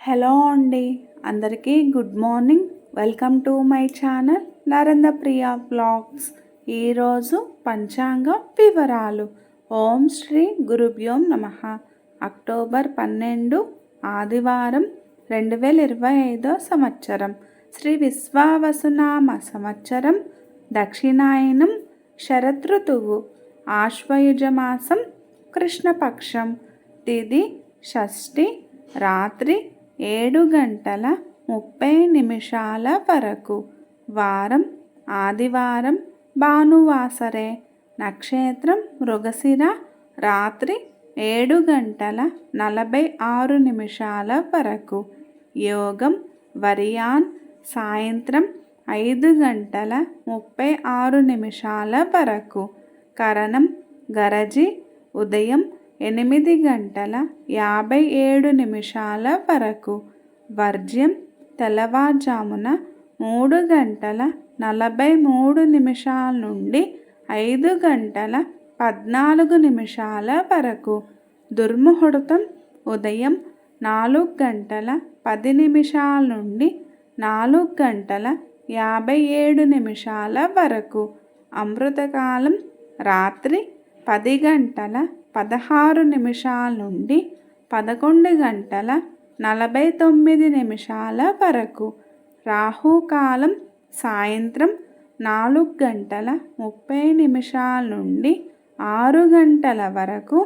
Hello అండి. అందరికీ good morning. Welcome to my channel Narendra Priya blogs ఈరోజు పంచాంగ వివరాలు. ఓం శ్రీ గురుభ్యోం నమ. అక్టోబర్ పన్నెండు ఆదివారం రెండు వేల ఇరవై ఐదో సంవత్సరం. శ్రీ విశ్వావసునామ సంవత్సరం దక్షిణాయనం శరదృతువు ఆశ్వయుజమాసం కృష్ణపక్షం తిది షష్ఠి రాత్రి ఏడు గంటల ముప్పై నిమిషాల వరకు. వారం ఆదివారం భానువాసరే. నక్షత్రం మృగశిర. రాత్రి ఏడు గంటల నలభై ఆరు నిమిషాల వరకు. యోగం వరియాన్. సాయంత్రం ఐదు గంటల ముప్పై ఆరు నిమిషాల వరకు. కరణం గరజి. ఉదయం ఎనిమిది గంటల యాభై ఏడు నిమిషాల వరకు. వర్జ్యం తెల్లవారుజామున మూడు గంటల నలభై మూడు నిమిషాల నుండి ఐదు గంటల పద్నాలుగు నిమిషాల వరకు. దుర్ముహూర్తం ఉదయం నాలుగు గంటల పది నిమిషాల నుండి నాలుగు గంటల యాభై ఏడు నిమిషాల వరకు. అమృతకాలం రాత్రి పది గంటల పదహారు నిమిషాల నుండి పదకొండు గంటల నలభై తొమ్మిది నిమిషాల వరకు రాహుకాలం సాయంత్రం నాలుగు గంటల ముప్పై నిమిషాల నుండి ఆరు గంటల వరకు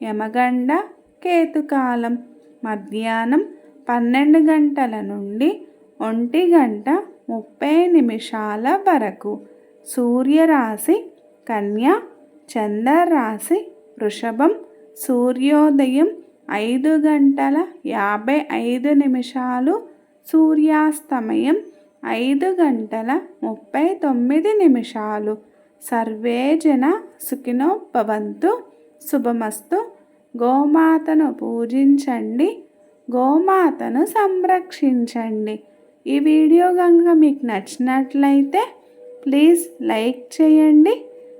యమగండ కేతుకాలం మధ్యాహ్నం పన్నెండు గంటల నుండి ఒంటి గంట ముప్పై నిమిషాల వరకు సూర్యరాశి కన్య చంద్రరాశి వృషభం సూర్యోదయం ఐదు గంటల యాభై ఐదు నిమిషాలు సూర్యాస్తమయం ఐదు గంటల ముప్పై తొమ్మిది నిమిషాలు. సర్వే జన సుఖినోభవంతు శుభమస్తు. గోమాతను పూజించండి. గోమాతను సంరక్షించండి. ఈ వీడియో కనుక మీకు నచ్చినట్లయితే ప్లీజ్ లైక్ చేయండి.